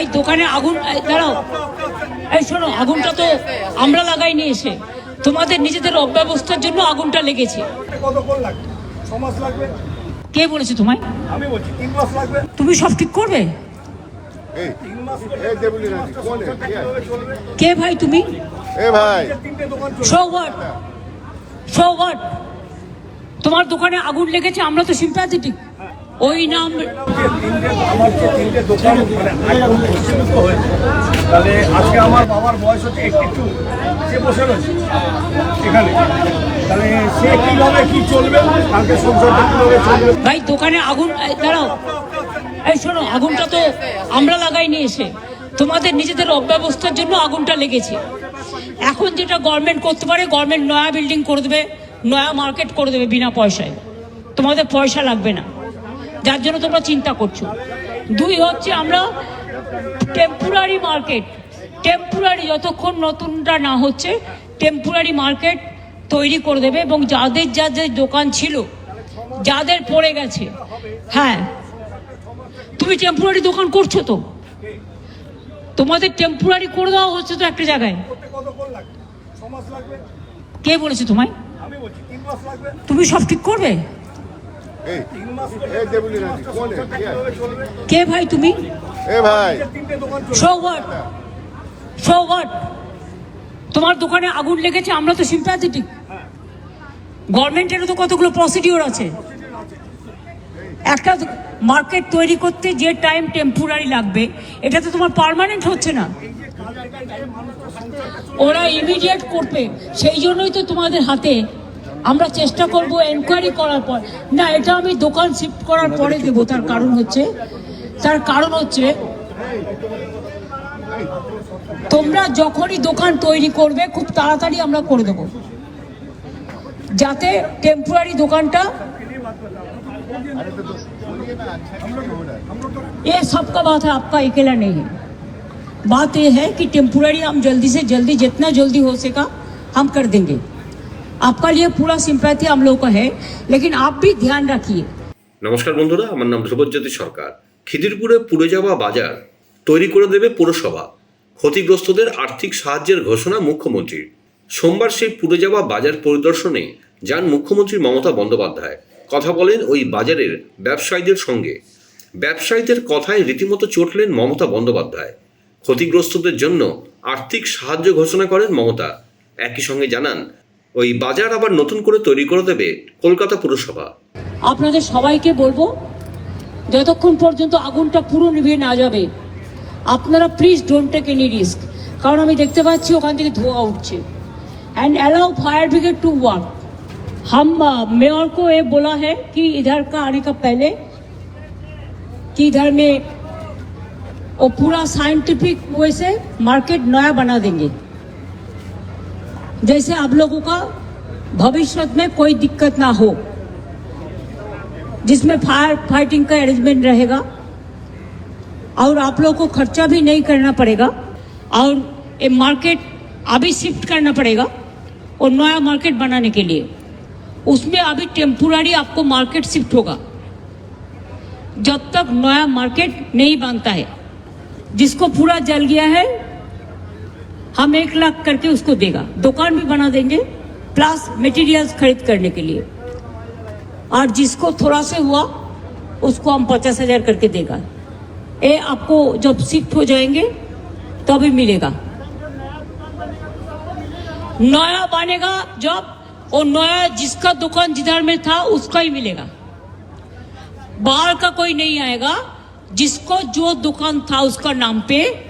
ভাই দোকানে আগুন দাঁড়াও। এই শোনো আগুনটা তো আমরা লাগাইনি এসে। তোমাদের নিজেদের অব্যবস্থার জন্য আগুনটা লেগেছে। কে বলেছে তোমায়? আমি বলছি তিন মাস লাগবে। তুমি সব ঠিক করবে? এই তিন মাস এই দেবুলি না কোন? কীভাবে চলবে। কে ভাই তুমি? তোমার দোকানে আগুন লেগেছে আমরা তো সিম্প্যাথেটিক ওই নাম আমার যে তিনটে দোকান মানে হয়েছে। তাহলে আজকে আমার বাবার বয়স হচ্ছে টু সে বসে রয়েছে এখানে। তাহলে সে কীভাবে কি চলবে কালকে সংসারটা কীভাবে চলবে? ভাই দোকানে আগুন দাঁড়াও। এই শোনো আগুনটা তো আমরা লাগাইনি এসে। তোমাদের নিজেদের অব্যবস্থার জন্য আগুনটা লেগেছে। এখন যেটা গভর্নমেন্ট করতে পারে গভর্নমেন্ট নয়া বিল্ডিং করে দেবে নয়া মার্কেট করে দেবে বিনা পয়সায়। তোমাদের পয়সা লাগবে না। যার জন্য তোমরা চিন্তা করছ। দুই হচ্ছে আমরা টেম্পোরারি মার্কেট টেম্পোরারি যতক্ষণ নতুনটা না হচ্ছে টেম্পোরারি মার্কেট তৈরি করে দেবে এবং যাদের যাদের দোকান ছিল যাদের পড়ে গেছে হ্যাঁ তুমি টেম্পোরারি দোকান করছ তো? তোমাদের টেম্পোরারি করে দেওয়া হচ্ছে তো একটা জায়গায়। কে বলেছে তোমায়? তুমি সব ঠিক করবে? কে ভাই তুমি? এ ভাই। শো হোয়াট তোমার দোকানে আগুন লেগেছে আমরা তো সিম্প্যাথেটিক গভর্নমেন্টেরও তো কতগুলো প্রসিডিওর আছে। একটা মার্কেট তৈরি করতে যে টাইম টেম্পোরারি লাগবে এটা তো তোমার পার্মানেন্ট হচ্ছে না। ওরা ইমিডিয়েট করবে সেই জন্যই তো তোমাদের হাতে আমরা চেষ্টা করব এনকোয়ারি করার পর না এটা আমি দোকান শিফট করার পরে দেবো তার কারণ হচ্ছে তার কারণ হচ্ছে তোমরা যখনই দোকান তৈরি করবে খুব তাড়াতাড়ি আমরা করে দেবো যাতে টেম্পোরারি দোকানটা ये सबका बात है आपका अकेला नहीं है बात यह है कि टेम्पोररी हम जल्दी से जल्दी जितना जल्दी हो सका हम कर देंगे आपका लिए पूरा सिंपैथी हम लोग का है लेकिन आप भी ध्यान रखिए নমস্কার বন্ধুরা আমার নাম ধ্রুবজ্যোতি সরকার খিদিরপুরে পুড়ে যাওয়া বাজার তৈরি করে দেবে পুরসভা ক্ষতিগ্রস্তদের আর্থিক সাহায্যের ঘোষণা মুখ্যমন্ত্রীর সোমবার সেই পুড়ে যাওয়া বাজার পরিদর্শনে যান মুখ্যমন্ত্রী মমতা বন্দ্যোপাধ্যায় কথা বলেন ওই বাজারের ব্যবসায়ীদের সঙ্গে ব্যবসায়ীদের কথায় রীতিমতো চটলেন মমতা বন্দ্যোপাধ্যায় ক্ষতিগ্রস্তদের জন্য আর্থিক সাহায্য ঘোষণা করেন মমতা একই সঙ্গে জানান ওই বাজার আবার নতুন করে তৈরি করে দেবে কলকাতা পুরসভা আপনাদের সবাইকে বলবো যতক্ষণ পর্যন্ত আগুনটা পুরো নিভিয়ে না যাবে আপনারা please don't take any risk কারণ আমি দেখতে পাচ্ছি ওখান থেকে ধোঁয়া উঠছে and allow fire brigade to work हम मेयर को ये बोला है कि इधर का आने का पहले कि इधर में वो पूरा साइंटिफिक वे से मार्केट नया बना देंगे जैसे आप लोगों का भविष्य में कोई दिक्कत ना हो, जिसमें फायर, फाइटिंग का अरेंजमेंट रहेगा, और आप लोगों को खर्चा भी नहीं करना पड़ेगा, और ये मार्केट अभी शिफ्ट करना पड़ेगा, और नया मार्केट बनाने के लिए। उसमें अभी टेम्पोरारी आपको मार्केट शिफ्ट होगा। जब तक नया मार्केट नहीं बनता है, जिसको पूरा जल गया है हम एक लाख करके उसको देगा। दुकान भी बना देंगे प्लस मटेरियल्स खरीद करने के लिए। और जिसको थोड़ा से हुआ, उसको हम पचास हज़ार करके देगा। ये आपको जब शिफ्ट हो जाएँगे, तभी मिलेगा। नया बनेगा जब और नया जिसका दुकान जिधर में था, उसका ही मिलेगा। बाहर का कोई नहीं आएगा, जिसको जो दुकान था, उसका नाम पे